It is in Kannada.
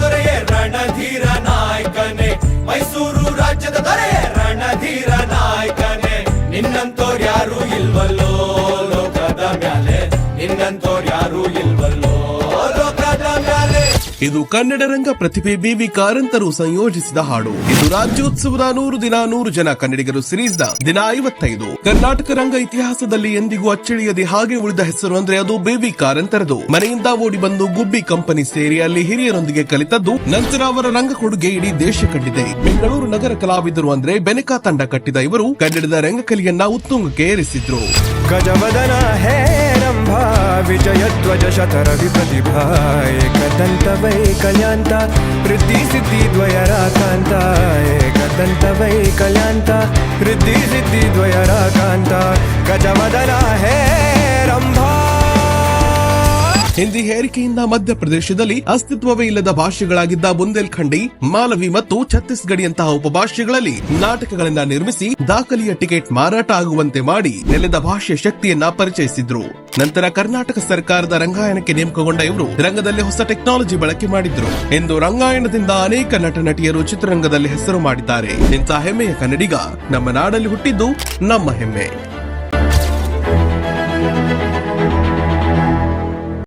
ದೊರೆಯೇ ರಣಧೀರ ನಾಯಕನೇ. ಮೈಸೂರು ರಾಜ್ಯದ ದೊರೆಯೇ ರಣಧೀರ ನಾಯಕನೇ. ನಿನ್ನಂತೋರ್ ಯಾರು ಇಲ್ವಲ್ಲೋ ಲೋಕದ ಮ್ಯಾಲೆ. ನಿನ್ನಂತೋರ್ ಯಾರು ಇಲ್ವಲ್ಲೋ ಲೋಕದ ಮ್ಯಾಲೆ. ಇದು ಕನ್ನಡ ರಂಗ ಪ್ರತಿಭೆ ಬಿವಿ ಕಾರಂತರು ಸಂಯೋಜಿಸಿದ ಹಾಡು. ಇದು ರಾಜ್ಯೋತ್ಸವದ ನೂರು ದಿನ ನೂರು ಜನ ಕನ್ನಡಿಗರು ಸಿರೀಸ್ನ ದಿನ ಐವತ್ತೈದು. ಕರ್ನಾಟಕ ರಂಗ ಇತಿಹಾಸದಲ್ಲಿ ಎಂದಿಗೂ ಅಚ್ಚಳಿಯದೆ ಹಾಗೆ ಉಳಿದ ಹೆಸರು ಅಂದ್ರೆ ಅದು ಬೇಬಿ ಕಾರಂತರದು. ಮನೆಯಿಂದ ಓಡಿ ಬಂದು ಗುಬ್ಬಿ ಕಂಪನಿ ಸೇರಿ ಅಲ್ಲಿ ಹಿರಿಯರೊಂದಿಗೆ ಕಲಿತದ್ದು ನಂತರ ಅವರ ರಂಗ ಕೊಡುಗೆ ಇಡೀ ದೇಶ ಕಂಡಿದೆ. ಬೆಂಗಳೂರು ನಗರ ಕಲಾವಿದರು ಅಂದ್ರೆ ಬೆನಕ ತಂಡ ಕಟ್ಟಿದ ಇವರು ಕನ್ನಡದ ರಂಗಕಲಿಯನ್ನ ಉತ್ತುಂಗಕ್ಕೆ ಏರಿಸಿದ್ರು. विजय ध्वज विजयध्वज वै कदन्तवै कल्यान्ता सिद्धि कदन्तवै कल्यान्ता गज मदरा है। ಹಿಂದಿ ಹೇರಿಕೆಯಿಂದ ಮಧ್ಯಪ್ರದೇಶದಲ್ಲಿ ಅಸ್ತಿತ್ವವೇ ಇಲ್ಲದ ಭಾಷೆಗಳಾಗಿದ್ದ ಬುಂದೇಲ್ಖಂಡಿ, ಮಾಲವಿ ಮತ್ತು ಛತ್ತೀಸ್ಗಢಿಯಂತಹ ಉಪಭಾಷೆಗಳಲ್ಲಿ ನಾಟಕಗಳನ್ನ ನಿರ್ಮಿಸಿ ದಾಖಲೆಯ ಟಿಕೆಟ್ ಮಾರಾಟ ಆಗುವಂತೆ ಮಾಡಿ ನೆಲದ ಭಾಷೆ ಶಕ್ತಿಯನ್ನ ಪರಿಚಯಿಸಿದ್ರು. ನಂತರ ಕರ್ನಾಟಕ ಸರ್ಕಾರದ ರಂಗಾಯಣಕ್ಕೆ ನೇಮಕಗೊಂಡ ಇವರು ರಂಗದಲ್ಲಿ ಹೊಸ ಟೆಕ್ನಾಲಜಿ ಬಳಕೆ ಮಾಡಿದ್ರು. ಎಂದು ರಂಗಾಯಣದಿಂದ ಅನೇಕ ನಟ ನಟಿಯರು ಚಿತ್ರರಂಗದಲ್ಲಿ ಹೆಸರು ಮಾಡಿದ್ದಾರೆ. ಇಂಥ ಹೆಮ್ಮೆಯ ಕನ್ನಡಿಗ ನಮ್ಮ ನಾಡಲ್ಲಿ ಹುಟ್ಟಿದ್ದು ನಮ್ಮ ಹೆಮ್ಮೆ.